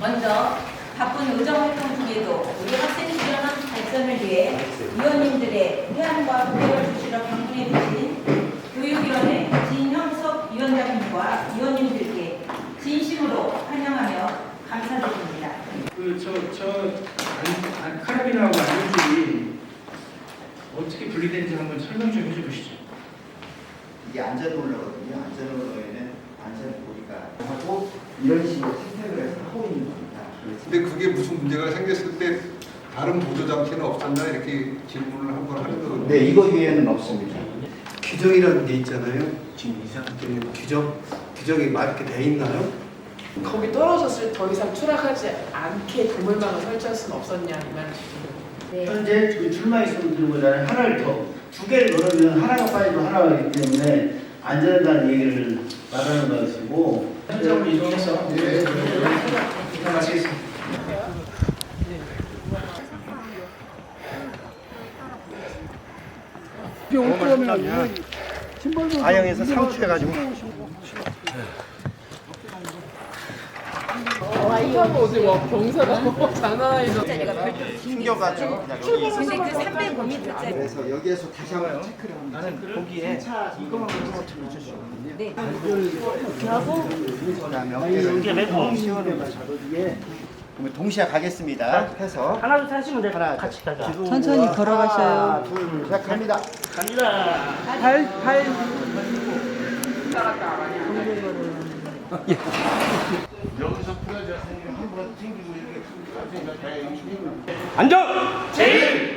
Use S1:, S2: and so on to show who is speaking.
S1: 먼저 바쁜 의정활동 중에도 우리 학생 주변한 발전을 위해 위원님들의 의안과 후회를 주시러 방문해 주신 교육위원회 진형석 위원장님과 위원님들께 진심으로 환영하며 감사드립니다.
S2: 그저저 카라빈하고 안전줄이 어떻게 분리되는지 한번 설명 좀 해주시죠.
S3: 이게 안전롤러거든요. 안전롤러에는 안전 고리가 하고 이런 식으로 세팅을 해서 하고 있는 겁니다.
S4: 근데 그게 무슨 문제가 생겼을 때 다른 보조 장치는 없었나 이렇게 질문을 한 번 하는 거거든요.
S3: 네, 이거 위에는 없습니다.
S5: 규정이라는 게 있잖아요. 지금 이상 규정 규정이 맞게 돼 있나요?
S6: 거기 떨어졌을 때더 이상 추락하지 않게 그물망을 설치할 수는 없었냐 이 말이시죠.
S1: 네.
S7: 현재 그 출마 있으면 들고자 하나를 더 두 개를 넣으면 하나가 빠지고 하나가 있기 때문에 안전하다는 얘기를 말하는 것이고. 현장으로 이동해서
S2: 네, 마치겠습니다.
S3: 아영에서 상추해가지고
S6: 와 이거 어디 막 경사가 장난 아니죠.
S3: 숨겨가지고 그냥 여기 있어서
S1: 근데 그 305m짜리.
S3: 그래서 여기에서 다시 한번 체크를 합니다. 나는 거기에 차 이거만
S1: 네.
S3: 그다음에 어깨를 시원해가지고 그러면 동시에 가겠습니다. 해서
S7: 하나 둘 하시면 돼요.
S3: 하나
S7: 같이 가자.
S8: 천천히 걸어가셔요.
S3: 둘, 셋 갑니다.
S7: 갑니다.
S8: 발, 발.
S7: 여기서 안전 제일